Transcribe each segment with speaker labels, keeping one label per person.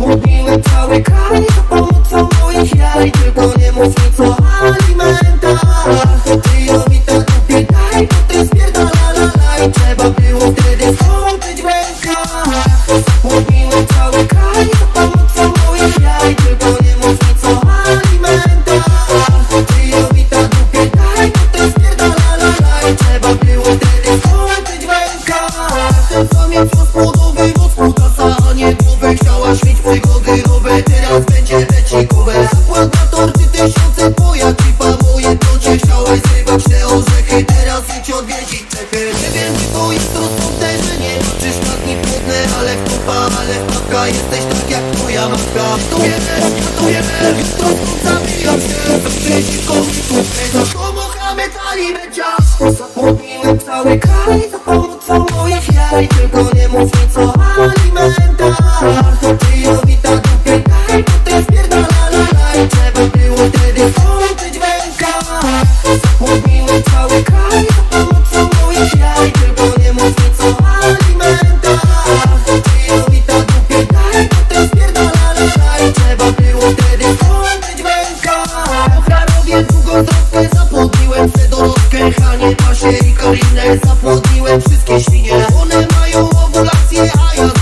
Speaker 1: Mówimy cały kraj pomocą moich jaj Tylko nie mów nic o alimentach Ty ją mi tak kupię daj Potem spierdala rękach Ten co mnie wziął z połowy wózku Kasa, a nie głowę. Chciałaś mieć przygody nowe Teraz będzie leci głowę Tylko nie mów nic o alimentach mają owulację A ja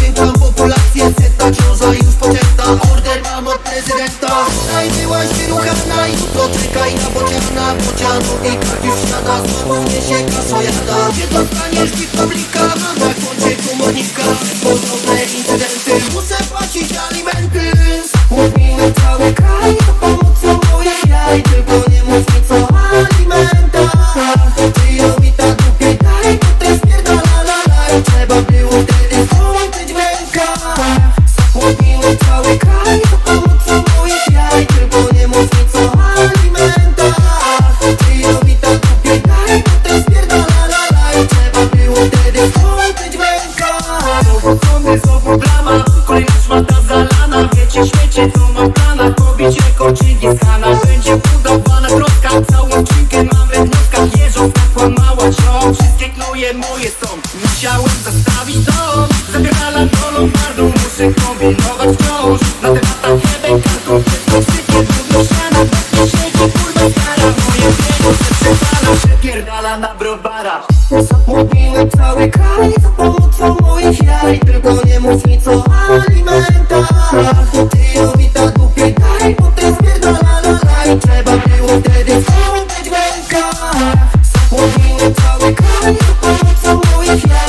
Speaker 1: Musiałem zastawić dom. Zabierala do Lombardu Muszę kombinować wciąż. Na te lata hebek kartów Wszystkie trudno ściana Nie siedzi kurwa stara. Moje pieniądze przepala Przepierdala na browara. Zapłodniłem cały kraj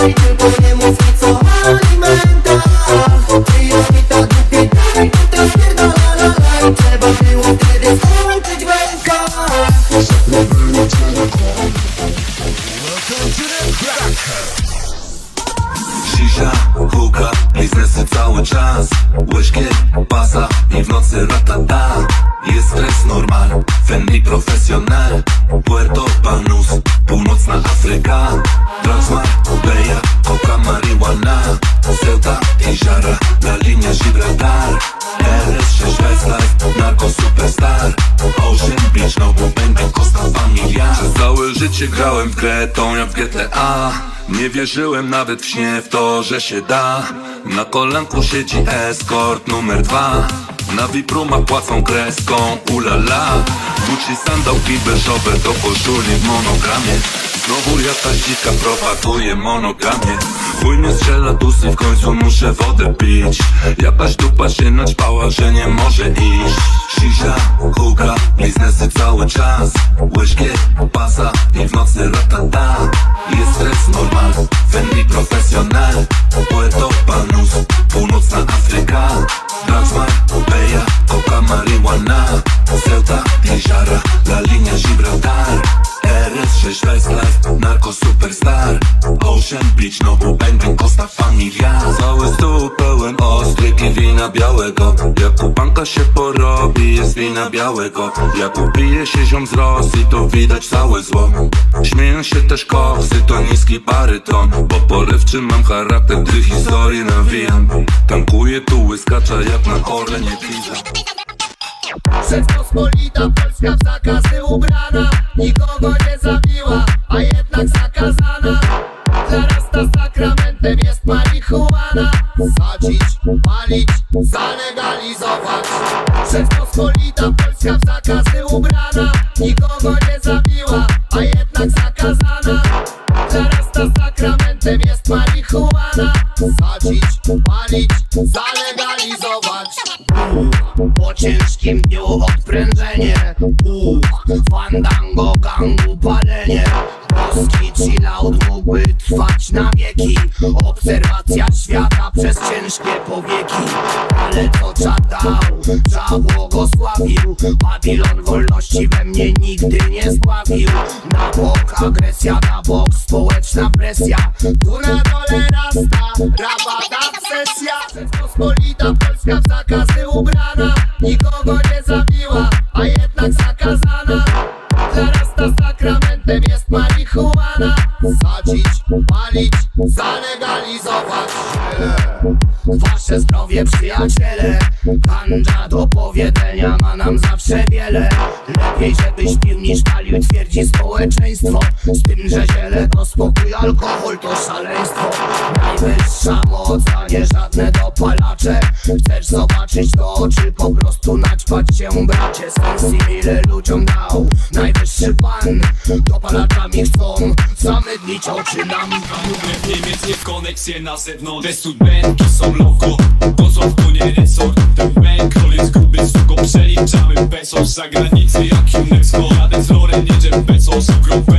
Speaker 1: moich jaj
Speaker 2: grałem w grę, tą jak w GTA nie wierzyłem nawet w śnie w to, że się da. Na kolanku siedzi escort numer dwa. Na wiprumach płacą kreską, ulala. Gucci sandałki beżowe do koszuli w monogramie. Znowu jakaś dzika propaguje monogamię Chuj mnie strzela dusy, w końcu muszę wodę pić. Jakaś dupa się naćpała, że nie może iść Shisha, huka, biznesy cały czas. Łyżkie, pasa i w nocy ratata Jest stres normal, Fendi profesjonal. Puerto Banus, północna Afryka. Transmar, Beja, coca, marihuana Ceuta Jara, la linia Gibraltar. RS6 Westlife, narko superstar. Ocean Beach, no będę Costa Familia. Cały stół pełen ostryk i wina białego. Jak u banka się porobi, jest wina białego. Jak upije się ziom z Rosji, to widać całe zło. Śmieją się też koksy, to niski baryton. Bo porywczy mam charakter, gdy historię nawijam. Tankuję tu łyskacza jak na Orlenie pizza
Speaker 1: Rzeczpospolita Polska w zakazy ubrana Nikogo nie zabiła, a jednak zakazana. Zarasta sakramentem jest marihuana. Sadzić, palić, zalegalizować. Rzeczpospolita Polska w zakazy Mógłby trwać na wieki. Obserwacja świata przez ciężkie powieki. Ale to czadał, czad błogosławił Babilon wolności we mnie nigdy nie zbawił Na bok agresja, na bok społeczna presja. Tu na dole rasta, rabada sesja Rzeczpospolita Polska w zakazy ubrana. Nikogo nie zabiła, a jednak zakazana. Zarasta sakramentem jest marihuana. Sadzić, palić, zalegalizować. Wasze zdrowie przyjaciele. Kandża do powiedzenia ma nam zawsze wiele. Lepiej żebyś pił niż palił twierdzi społeczeństwo. Z tym, że ziele to spokój, alkohol to szaleństwo. Najwyższa moc, a nie żadne dopalacze. Chcesz zobaczyć to czy po prostu naćpać się bracie? Sens ile ludziom dał najwyższy pan. Dopalaczami chcą zamydlić oczy nam.
Speaker 3: A w Niemiec nie w koneksję na zewnątrz. Te studentki są loko, to są to nie resort. Ten bank bankroll jest gruby, suko przeliczamy pesos. Za granicy jak UNESCO, jadę z Loren, jedzie
Speaker 4: pesos Grupę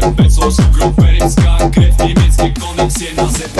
Speaker 4: Терпець лосів, груп, перецька, крив, німецький конок, всі на землі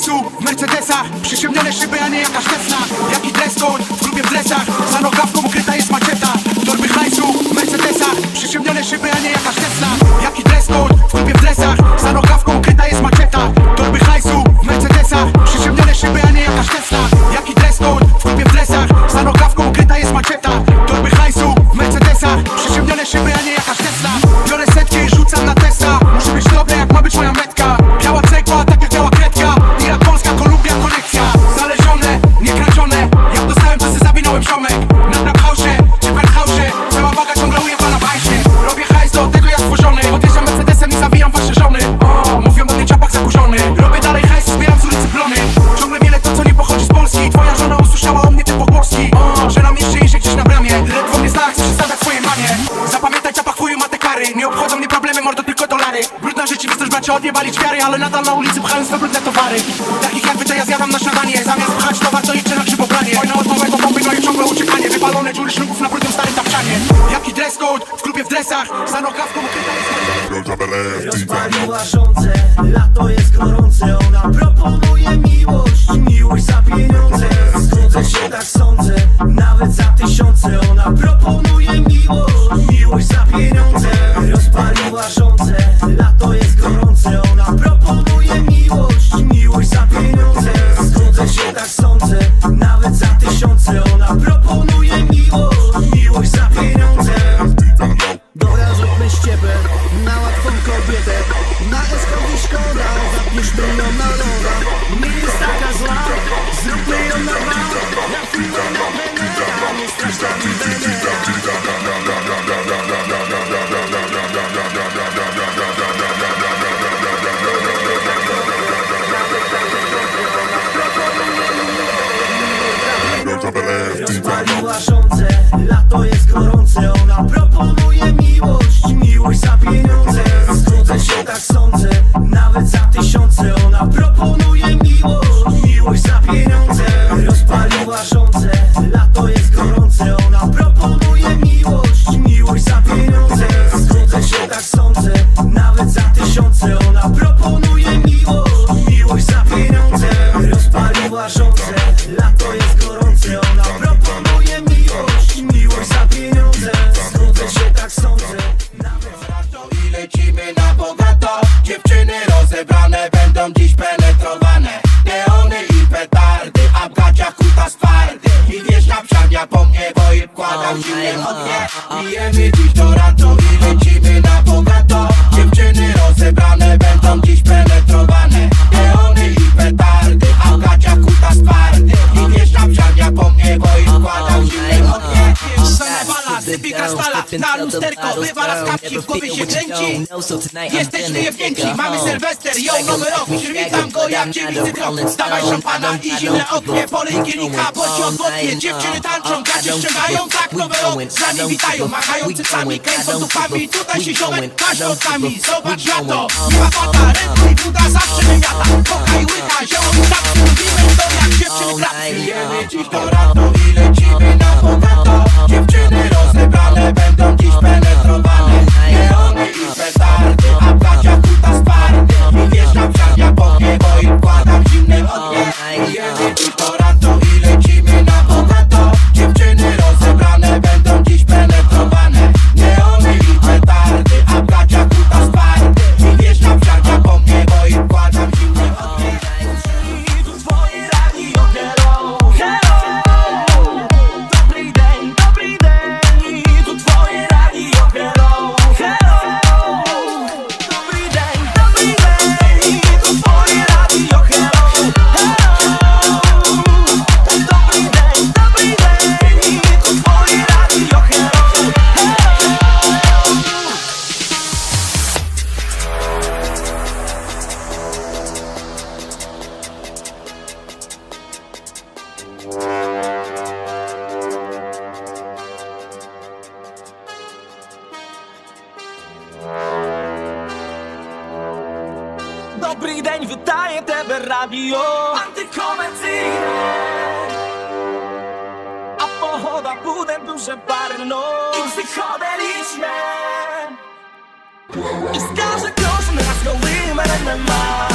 Speaker 4: hajsu w Mercedesach Przyszybnione szyby, a nie jakaś Tesla. Jaki dress code? W grubie w dresach.
Speaker 5: Bracie odjebali ćwiary Ale nadal na ulicy pchają swe brudne towary. Takich jak wy to ja zjadam na śniadanie. Zamiast pchać towar to liczę na grzybobranie Wojna od małego bomby, no i ciągłe uciekanie. Wypalone dziury ślubów na brudnym starym tapczanie. Jaki dress code? W klubie w dresach? Za nogawką ukryta
Speaker 6: Rozpaliła żądzę, lato jest gorące. Ona proponuje miłość, miłość za pieniądze lato jest gorące. Ona proponuje miłość, miłość za pieniądze
Speaker 7: psiania po mnie, bo i wkładam zimne ognie Pijemy dziś do i lecimy na bogato. Dziewczyny rozebrane będą dziś penetrowane
Speaker 8: Sypie kasztala Na lusterko, wywala z kapci W głowie się kręci. Jesteśmy jebnięci, mamy Sylwester. Ją nowy rok, przywitam go jak dziewicy krok Stawaj szampana i zimne ognie Polej kielicha, bo ci odwodnie Dziewczyny tańczą, gacie ściągają Tak nowy rok, z nami witają Machają cycami, kręcą dupami. Tutaj się ziomek, każdą sami. Zobacz na to, nie ma pata. Red i Buda zawsze wymiata. Kochaj łycha, zioło tak Lubimy to jak dziewczyny klapki
Speaker 7: Pijemy dziś do rato i lecimy na bogato Dziewczyny rozebrane będą dziś penetrowane Neony i petardy, a w gaciach kutas twardy I wjeżdża psiania po mnie, bo i wkładam zimne ognie Pijemy dziś do rato i lecimy
Speaker 6: Погода буде дуже парно. І всі І скаже кожен раз, коли мене нема.